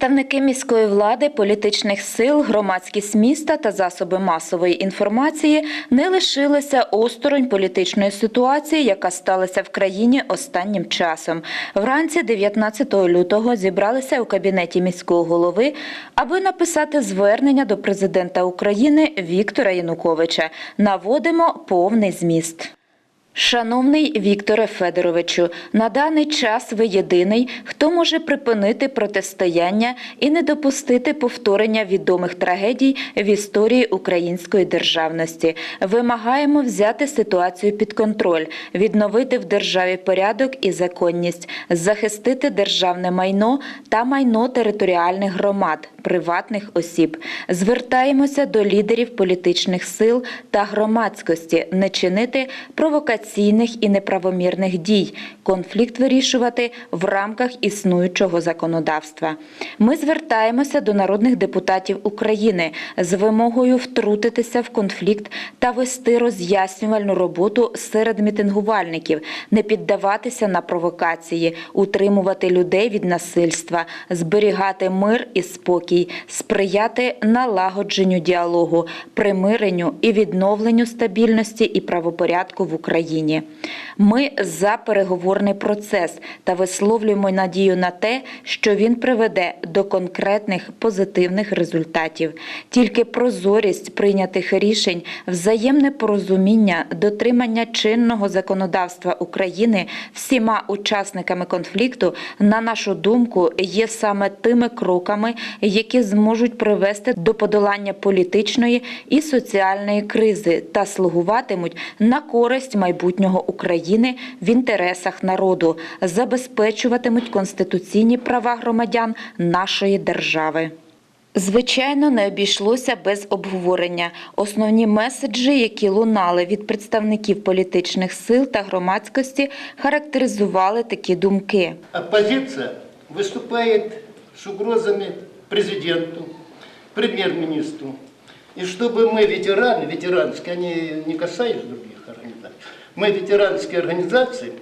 Представники міської влади, політичних сил, громадськість міста та засоби масової інформації не лишилися осторонь політичної ситуації, яка сталася в країні останнім часом. Вранці 19 лютого зібралися у кабінеті міського голови, аби написати звернення до президента України Віктора Януковича. Наводимо повний зміст. Шановний Вікторе Федоровичу, на даний час ви єдиний, хто може припинити протистояння і не допустити повторення відомих трагедій в історії української державності. Вимагаємо взяти ситуацію під контроль, відновити в державі порядок і законність, захистити державне майно та майно територіальних громад, приватних осіб. Звертаємося до лідерів політичних сил та громадськості не чинити провокаційних і неправомірних дій, конфлікт вирішувати в рамках існуючого законодавства. Ми звертаємося до народних депутатів України з вимогою втрутитися в конфлікт та вести роз'яснювальну роботу серед мітингувальників, не піддаватися на провокації, утримувати людей від насильства, зберігати мир і спокій, сприяти налагодженню діалогу, примиренню і відновленню стабільності і правопорядку в Україні. Ми за переговорний процес та висловлюємо надію на те, що він приведе до конкретних позитивних результатів. Тільки прозорість прийнятих рішень, взаємне порозуміння, дотримання чинного законодавства України всіма учасниками конфлікту, на нашу думку, є саме тими кроками, які зможуть привести до подолання політичної і соціальної кризи та слугуватимуть на користь майбутнього України в інтересах народу, забезпечуватимуть конституційні права громадян нашої держави. Звичайно, не обійшлося без обговорення. Основні меседжі, які лунали від представників політичних сил та громадськості, характеризували такі думки. Оппозиция выступает с угрозами президенту, премьер-министру. И чтобы мы, ветераны, ветеранские, они не касались других организаций, Мы, ветеранские организации,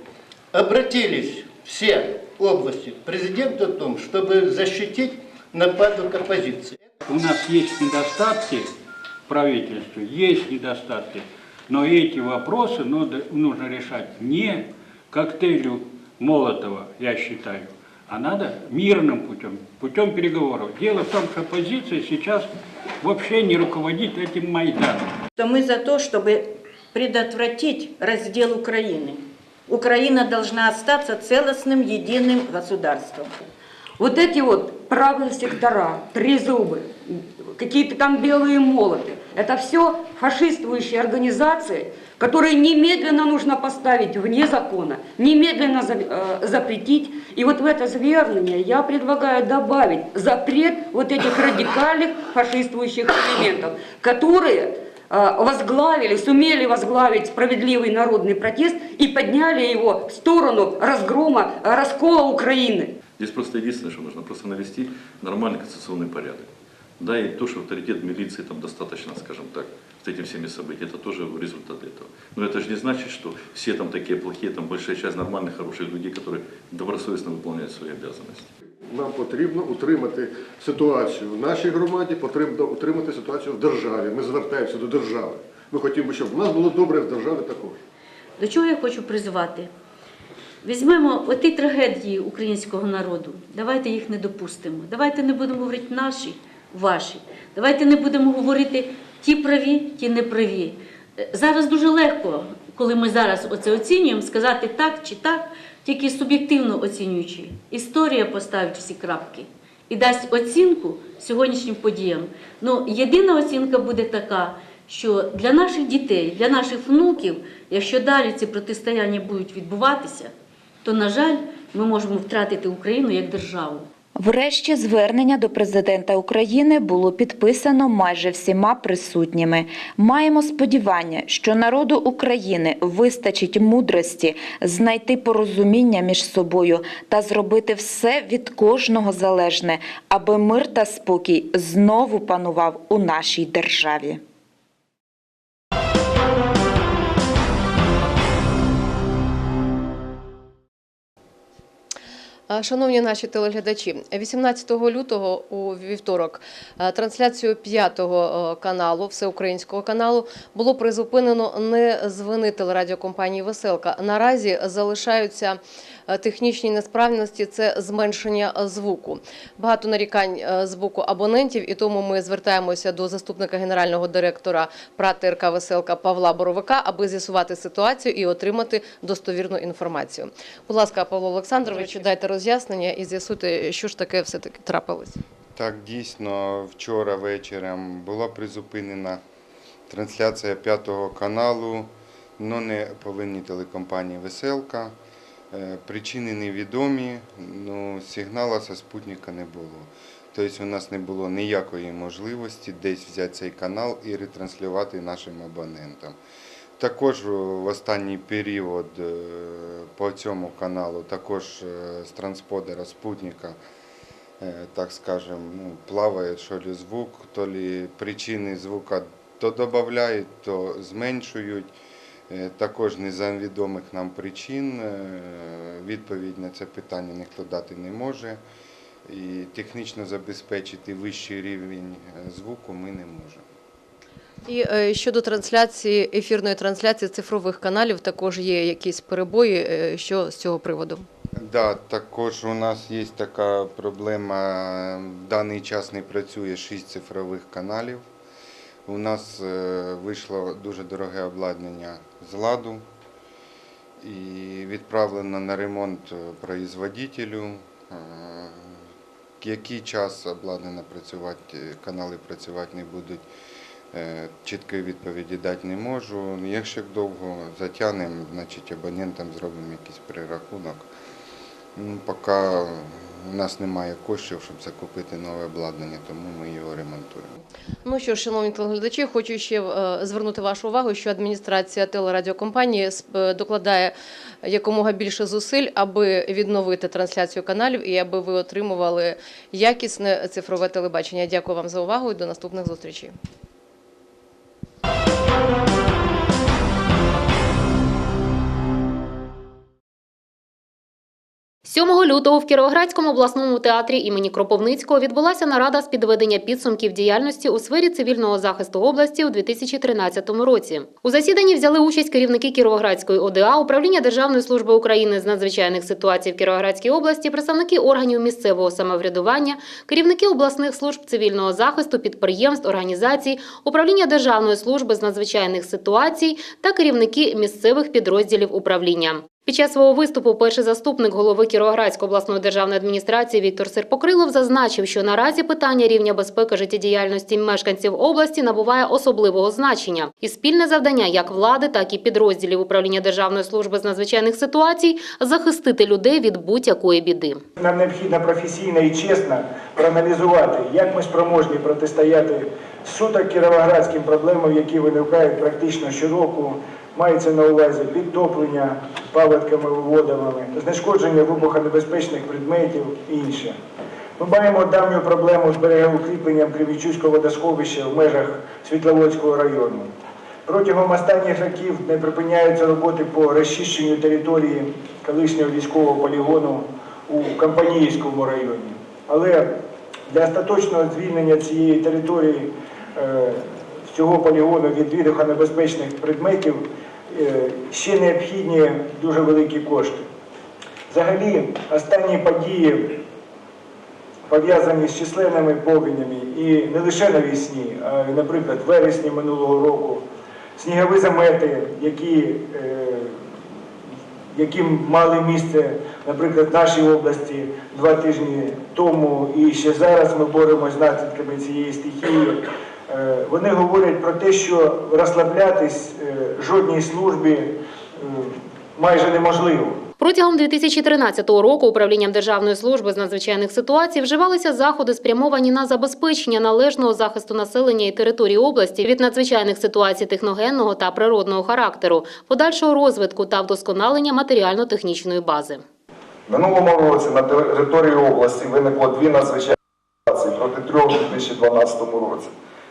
обратились все области к президенту о том, чтобы защитить нападок оппозиции. У нас есть недостатки в правительстве, есть недостатки, но эти вопросы надо- нужно решать не коктейлю Молотова, я считаю, а надо мирным путем, путем переговоров. Дело в том, что оппозиция сейчас вообще не руководит этим Майданом. мы за то, чтобы предотвратить раздел Украины. Украина должна остаться целостным, единым государством. Вот эти вот правые сектора, трезубы, какие-то там белые молоты, это все фашистующие организации, которые немедленно нужно поставить вне закона, немедленно э, запретить. И вот в это звернение я предлагаю добавить запрет вот этих радикальных фашистующих элементов, которые возглавили, сумели возглавить справедливый народный протест и подняли его в сторону разгрома, э, раскола Украины. Здесь просто единственное, что нужно просто навести нормальный конституционный порядок. Да, и то, что авторитет милиции там достаточно, скажем так, с этими всеми событиями, это тоже результат этого. Но это же не значит, что все там такие плохие, там большая часть нормальных, хороших людей, которые добросовестно выполняют свои обязанности. Нам потрібно утримати ситуацію в нашій громаді, потрібно утримати ситуацію в державі. Ми звертаємося до держави. Ми хотімо, щоб в нас було добре в державі також. До чого я хочу призвати? Візьмемо оті трагедії українського народу. Давайте їх не допустимо. Давайте не будемо говорити наші, ваші. Давайте не будемо говорити ті праві, ті неправі. Е, Зараз дуже легко, коли ми зараз оце оцінюємо, сказати так чи так, тільки суб'єктивно оцінюючи. Історія поставить всі крапки і дасть оцінку сьогоднішнім подіям. Ну, єдина оцінка буде така, що для наших дітей, для наших внуків, якщо далі ці протистояння будуть відбуватися, то, на жаль, ми можемо втратити Україну як державу. Врешті звернення до президента України було підписано майже всіма присутніми. Маємо сподівання, що народу України вистачить мудрості знайти порозуміння між собою та зробити все від кожного залежне, аби мир та спокій знову панував у нашій державі. Шановні наші телеглядачі, 18 лютого у вівторок трансляцію п'ятого каналу, всеукраїнського каналу, було призупинено не з вини телерадіокомпанії Веселка. Наразі залишаються технічні несправності, це зменшення е, звуку. Багато нарікань е, з боку абонентів, і тому ми звертаємося до заступника генерального директора ПРАТ РК Веселка Павла Боровика, аби з'ясувати ситуацію і отримати достовірну інформацію. Будь ласка, Павло Олександровичу, дайте роз'яснення і з'ясуйте, що ж таке все-таки трапилось. Так, дійсно, вчора вечором була призупинена трансляція п'ятого каналу, але не повинні телекомпанії Веселка. Е, Причини невідомі, ну, сигнала зі спутника не було. Тобто у нас не було ніякої можливості десь взяти цей канал і ретранслювати нашим абонентам. Також в останній період е, по цьому каналу, також е, з трансподера спутника, так скажем, ну, плаває що ли звук, то ли причини звука то додають, то зменшують. Е, Також не за відомих нам причин е, відповідь на це питання ніхто дати не може. І технічно забезпечити вищий рівень е, звуку ми не можемо. І щодо трансляції, ефірної трансляції цифрових каналів, також є якісь перебої. Що з цього приводу? Да, також у нас є така проблема. В даний час не працює шість цифрових каналів. У нас е, вийшло дуже дороге обладнання з ладу і відправлено на ремонт е, производителю. Е, Який час обладнано працювати, канали працювати не будуть, чіткої відповіді дати не можу. Якщо довго затягнемо, значить абонентам зробимо якийсь перерахунок. Ну, Поки у нас немає коштів, щоб закупити нове обладнання, тому ми його ремонтуємо. Ну що ж, шановні телеглядачі, хочу ще е, звернути вашу увагу, що адміністрація телерадіокомпанії е, докладає якомога більше зусиль, аби відновити трансляцію каналів і аби ви отримували якісне цифрове телебачення. Дякую вам за увагу і до наступних зустрічей. 7 лютого в Кіровоградському обласному театрі імені Кропивницького відбулася нарада з підведення підсумків діяльності у сфері цивільного захисту області у 2013 році. У засіданні взяли участь керівники Кіровоградської ОДА, управління Державної служби України з надзвичайних ситуацій в Кіровоградській області, представники органів місцевого самоврядування, керівники обласних служб цивільного захисту, підприємств, організацій, управління Державної служби з надзвичайних ситуацій та керівники місцевих підрозділів управління. Під час свого виступу перший заступник голови Кіровоградської обласної державної адміністрації Віктор Серпокрилов зазначив, що наразі питання рівня безпеки життєдіяльності мешканців області набуває особливого значення, і спільне завдання як влади, так і підрозділів управління Державної служби з надзвичайних ситуацій захистити людей від будь-якої біди. Нам необхідно професійно і чесно проаналізувати, як ми спроможні протистояти суто кіровоградським проблемам, які виникають практично щороку. Мається на увазі підтоплення паводками водами, знешкодження вибухонебезпечних предметів і інше. Ми маємо давню проблему з берегоукріпленням Кривічуського водосховища в межах Світловодського району. Протягом останніх років не припиняються роботи по розчищенню території колишнього військового полігону у Компаніївському районі. Але для остаточного звільнення цієї території е, цього полігону від вибухонебезпечних предметів ще необхідні дуже великі кошти. Взагалі, останні події пов'язані з численними повенями і не лише навесні, а наприклад, в вересні минулого року, снігові замети, які, е, які мали місце, наприклад, в нашій області два тижні тому, і ще зараз ми боремося з наслідками цієї стихії. Е, Вони говорять про те, що розслаблятись е, жодній службі е, майже неможливо. Протягом 2013 року управлінням Державної служби з надзвичайних ситуацій вживалися заходи, спрямовані на забезпечення належного захисту населення і території області від надзвичайних ситуацій техногенного та природного характеру, подальшого розвитку та вдосконалення матеріально-технічної бази. Минулому році на території області виникло дві надзвичайні ситуації проти трьох у 2012 році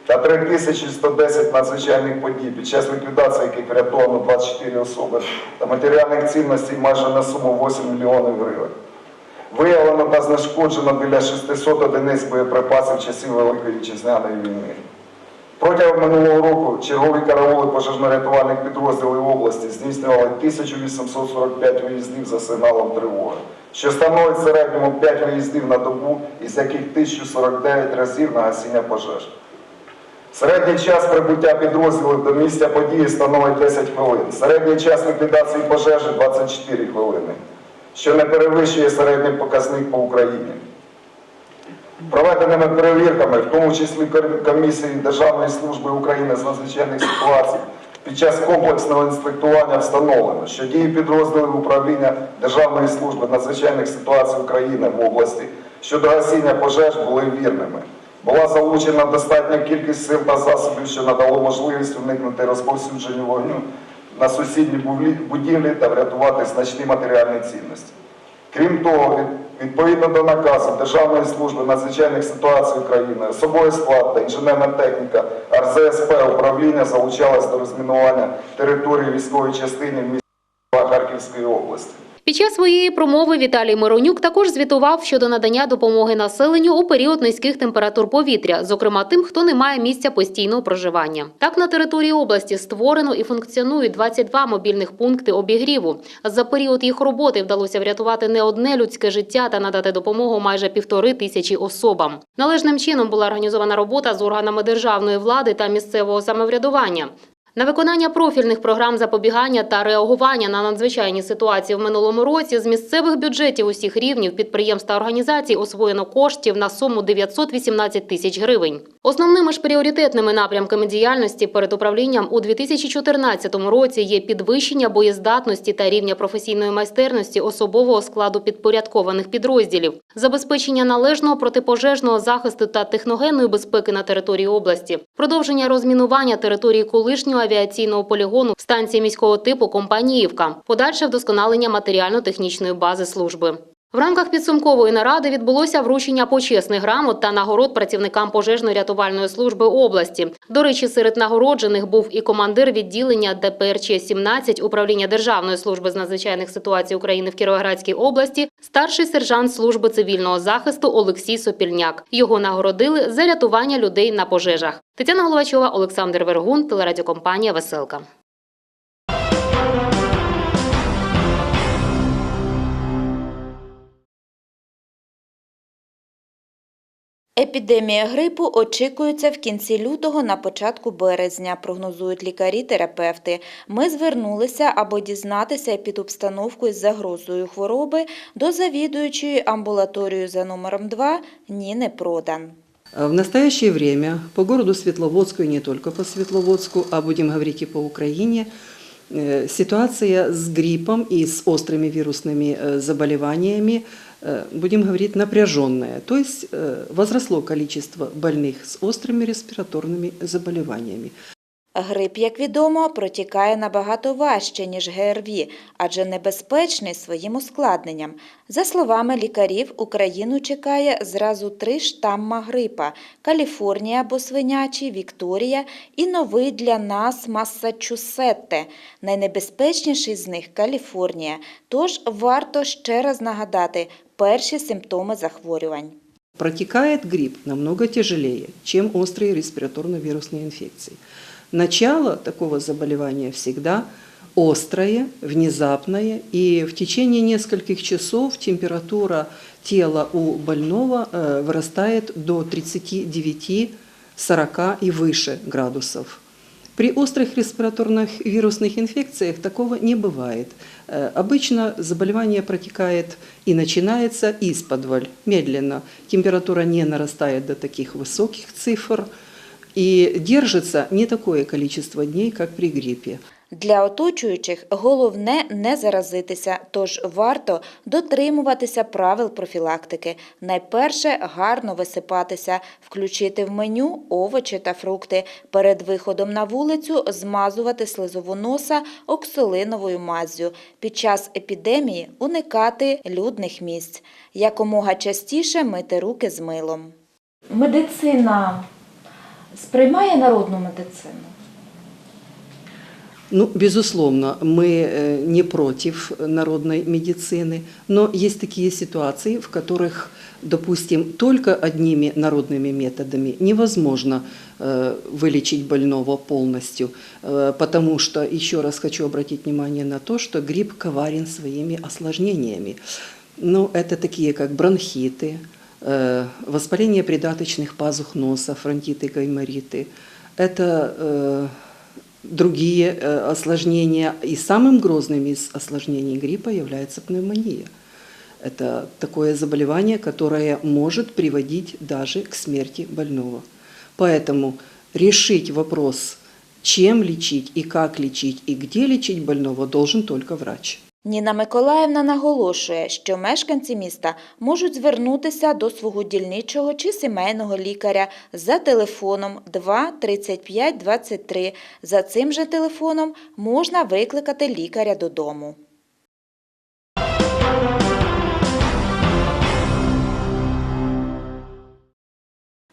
та 3110 надзвичайних подій, під час ліквідації яких врятовано 24 особи та матеріальних цінностей майже на суму 8 мільйонів гривень. Виявлено та знешкоджено біля 600 одиниць боєприпасів часів Великої Вітчизняної війни. Протягом минулого року чергові караули пожежно-рятувальних підрозділів області здійснювали 1845 виїздів за сигналом тривоги, що становить середньому 5 виїздів на добу, із яких 1049 разів на гасіння пожеж. Середній час прибуття підрозділів до місця події становить 10 хвилин. Середній час ліквідації пожежі 24 хвилини, що не перевищує середній показник по Україні. Проведеними перевірками, в тому числі комісії Державної служби України з надзвичайних ситуацій, під час комплексного інспектування встановлено, що дії підрозділів управління Державної служби надзвичайних ситуацій України в області щодо гасіння пожеж були вірними. Була залучена достатня кількість сил та засобів, що надало можливість уникнути розповсюдженню вогню на сусідні будівлі та врятувати значні матеріальні цінності. Крім того, відповідно до наказу Державної служби надзвичайних ситуацій України, особовий склад та інженерна техніка РЗСП управління залучалась до розмінування території військової частини в місті Харківської області. Під час своєї промови Віталій Миронюк також звітував щодо надання допомоги населенню у період низьких температур повітря, зокрема тим, хто не має місця постійного проживання. Так на території області створено і функціонують 22 мобільних пункти обігріву. За період їх роботи вдалося врятувати не одне людське життя та надати допомогу майже півтори тисячі особам. Належним чином була організована робота з органами державної влади та місцевого самоврядування. На виконання профільних програм запобігання та реагування на надзвичайні ситуації в минулому році з місцевих бюджетів усіх рівнів підприємств та організацій освоєно коштів на суму 918 тисяч гривень. Основними ж пріоритетними напрямками діяльності перед управлінням у 2014 році є підвищення боєздатності та рівня професійної майстерності особового складу підпорядкованих підрозділів, забезпечення належного протипожежного захисту та техногенної безпеки на території області, продовження розмінування території колишнього авіаційного полігону станції міського типу Компаніївка, подальше вдосконалення матеріально-технічної бази служби. В рамках підсумкової наради відбулося вручення почесних грамот та нагород працівникам пожежно-рятувальної служби області. До речі, серед нагороджених був і командир відділення ДПРЧ-17 управління Державної служби з надзвичайних ситуацій України в Кіровоградській області, старший сержант служби цивільного захисту Олексій Сопільняк. Його нагородили за рятування людей на пожежах. Тетяна Головачова, Олександр Вергун, телерадіокомпанія Веселка. Епідемія грипу очікується в кінці лютого на початку березня, прогнозують лікарі-терапевти. Ми звернулися, аби дізнатися під обстановкою з загрозою хвороби до завідуючої амбулаторією за номером 2 Ніни Продан. В настоящее время по городу Светловодску и не только по Светловодску, а будем говорить и по Украине, э, ситуация с гриппом и с острыми вирусными э, заболеваниями, э, будем говорить, напряженная. То есть э, возросло количество больных с острыми респираторными заболеваниями. Грип, як відомо, протікає набагато важче, ніж ГРВІ, адже небезпечний своїм ускладненням. За словами лікарів, Україну чекає зразу три штамма грипа – Каліфорнія або свинячий, Вікторія і новий для нас Массачусетте. Найнебезпечніший з них – Каліфорнія. Тож варто ще раз нагадати перші симптоми захворювань. Протекает грипп намного тяжелее, чем острые респираторно-вирусные инфекции. Начало такого заболевания всегда острое, внезапное, и в течение нескольких часов температура тела у больного э, вырастает до 39-40 и выше градусов. При острых респираторных вирусных инфекциях такого не бывает. Э, Обычно заболевание протекает и начинается исподволь, медленно. Температура не нарастает до таких высоких цифр и держится не такое количество дней, как при гриппе. Для оточуючих головне не заразитися, тож варто дотримуватися правил профілактики. Найперше гарно висипатися, включити в меню овочі та фрукти. Перед виходом на вулицю змазувати слизову носа оксолиновою маззю. Під час епідемії уникати людних місць. Якомога частіше мити руки з милом. Медицина сприймає народну медицину. Ну, безусловно, мы э, не против народной медицины, но есть такие ситуации, в которых, допустим, только одними народными методами невозможно э, вылечить больного полностью, э, потому что, еще раз хочу обратить внимание на то, что грипп коварен своими осложнениями. Ну, это такие, как бронхиты, воспаление придаточных пазух носа, фронтиты, гаймориты. Это другие э, осложнения. И самым грозным из осложнений гриппа является пневмония. Это такое заболевание, которое может приводить даже к смерти больного. Поэтому решить вопрос, чем лечить и как лечить и где лечить больного, должен только врач. Ніна Миколаївна наголошує, що мешканці міста можуть звернутися до свого дільничого чи сімейного лікаря за телефоном 2 35 23. За цим же телефоном можна викликати лікаря додому.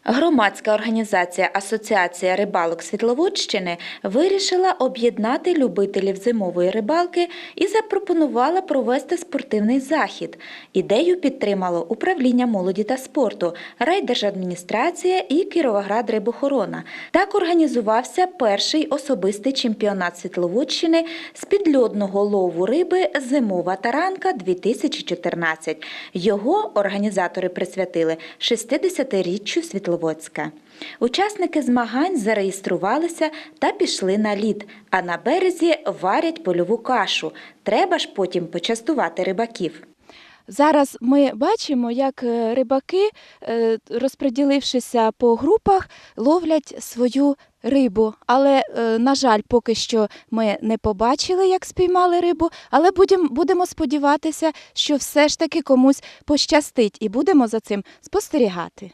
Громадська організація Асоціація рибалок Світловодщини вирішила об'єднати любителів зимової рибалки і запропонувала провести спортивний захід. Ідею підтримало управління молоді та спорту, райдержадміністрація і Кіровоград рибохорона. Так організувався перший особистий чемпіонат Світловодщини з підльодного лову риби Зимова таранка 2014. Його організатори присвятили 60-річчю Світловодська. Учасники змагань зареєструвалися та пішли на лід, а на березі варять польову кашу. Треба ж потім почастувати рибаків. Зараз ми бачимо, як е, рибаки, е, розподілившися по групах, ловлять свою рибу. Але, е, на жаль, поки що ми не побачили, як спіймали рибу, але будем- будемо сподіватися, що все ж таки комусь пощастить, і будемо за цим спостерігати.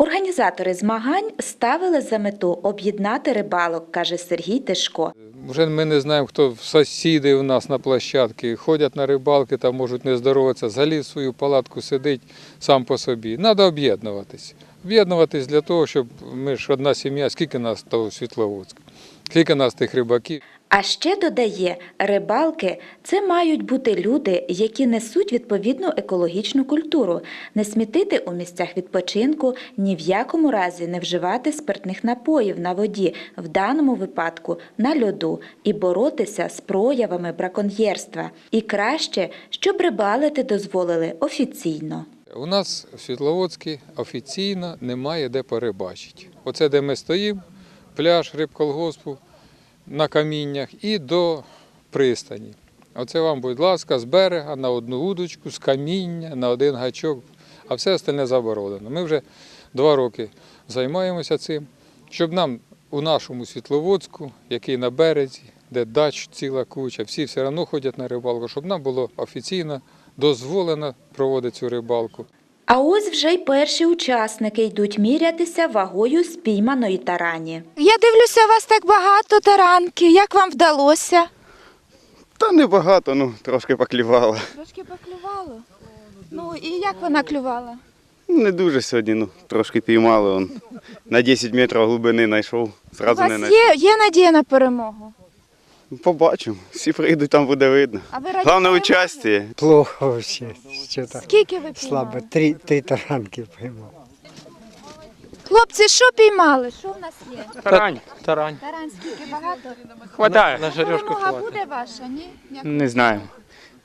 Організатори змагань ставили за мету об'єднати рибалок, каже Сергій Тишко. Вже ми не знаємо, хто сусіди у нас на площадці, ходять на рибалки, там можуть не здороватися, заліз в свою палатку, сидить сам по собі. Треба об'єднуватись. Об'єднуватись для того, щоб ми ж одна сім'я, скільки нас того Світловодська, скільки нас тих рибаків. А ще додає, рибалки це мають бути люди, які несуть відповідну екологічну культуру, не смітити у місцях відпочинку, ні в якому разі не вживати спиртних напоїв на воді, в даному випадку на льоду, і боротися з проявами браконьєрства. І краще, щоб рибалити дозволили офіційно. У нас в Світловодській офіційно немає де порибачити. Оце де ми стоїмо, пляж рибколгоспу на каміннях і до пристані. Оце вам, будь ласка, з берега на одну удочку, з каміння, на один гачок, а все остальне заборонено. Ми вже два роки займаємося цим, щоб нам у нашому Світловодську, який на березі, де дач ціла куча, всі все одно ходять на рибалку, щоб нам було офіційно дозволено проводити цю рибалку. А ось вже й перші учасники йдуть мірятися вагою спійманої тарані. Я дивлюся, у вас так багато таранки. Як вам вдалося? Та небагато, ну трошки поклівало. Трошки поклювало. Ну і як вона клювала? Не дуже сьогодні, ну трошки піймали. Он. На 10 метрів глибини знайшов. У Зразу не вас знайшов. є, є надія на перемогу. Побачимо. Всі прийдуть, там буде видно. А ви Головне участі. Плохо вообще. Что-то Скільки ви слабо. піймали? Три, три таранки поймал. Хлопці, що піймали? Що в нас є? Тарань, тарань. Таран скільки багато? Хватає. На жарешку Перемога хватає. буде ваша, ні? Як Не знаємо.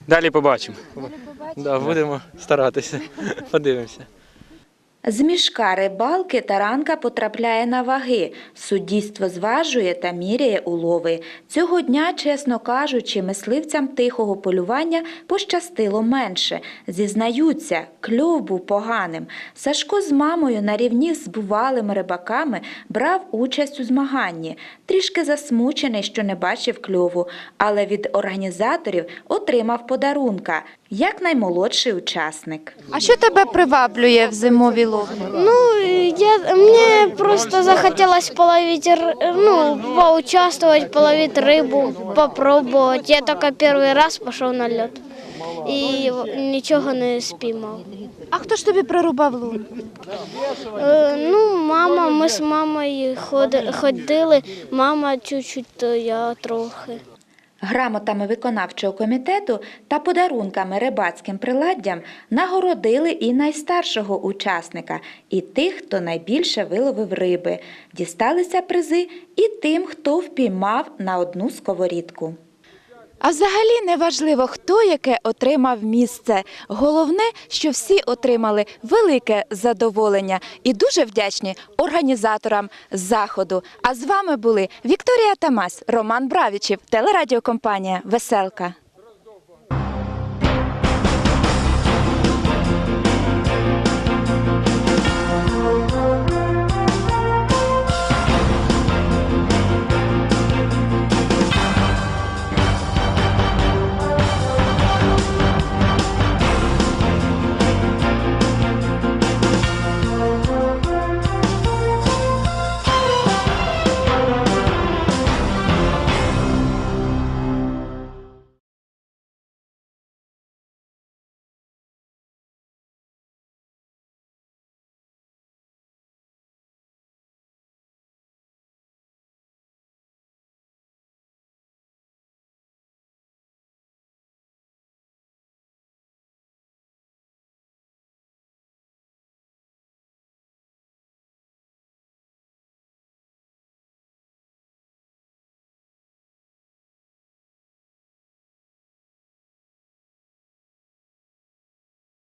Далі побачимо. ви побачите? Да, будемо старатися. Подивимося. З мішка рибалки таранка потрапляє на ваги. Суддівство зважує та міряє улови. Цього дня, чесно кажучи, мисливцям тихого полювання пощастило менше. Зізнаються, кльов був поганим. Сашко з мамою на рівні з бувалими рибаками брав участь у змаганні. Трішки засмучений, що не бачив кльову, але від організаторів отримав подарунка, як наймолодший учасник. А що тебе приваблює в зимовій ловлі? Ну, я, мне просто захотелось половить, р- ну, поучаствовать, половить рыбу, попробовать. Я только первый раз пошел на лед и ничего не спіймав. А хто ж тобі прорубав лун? Е, ну, мама, ми з мамою ходи- ходили, мама чуть-чуть, то я трохи. Грамотами виконавчого комітету та подарунками рибацьким приладдям нагородили і найстаршого учасника, і тих, хто найбільше виловив риби. Дісталися призи і тим, хто впіймав на одну сковорідку. А взагалі не важливо, хто яке отримав місце. Головне, що всі отримали велике задоволення і дуже вдячні організаторам заходу. А з вами були Вікторія Тамась, Роман Бравічів, телерадіокомпанія Веселка.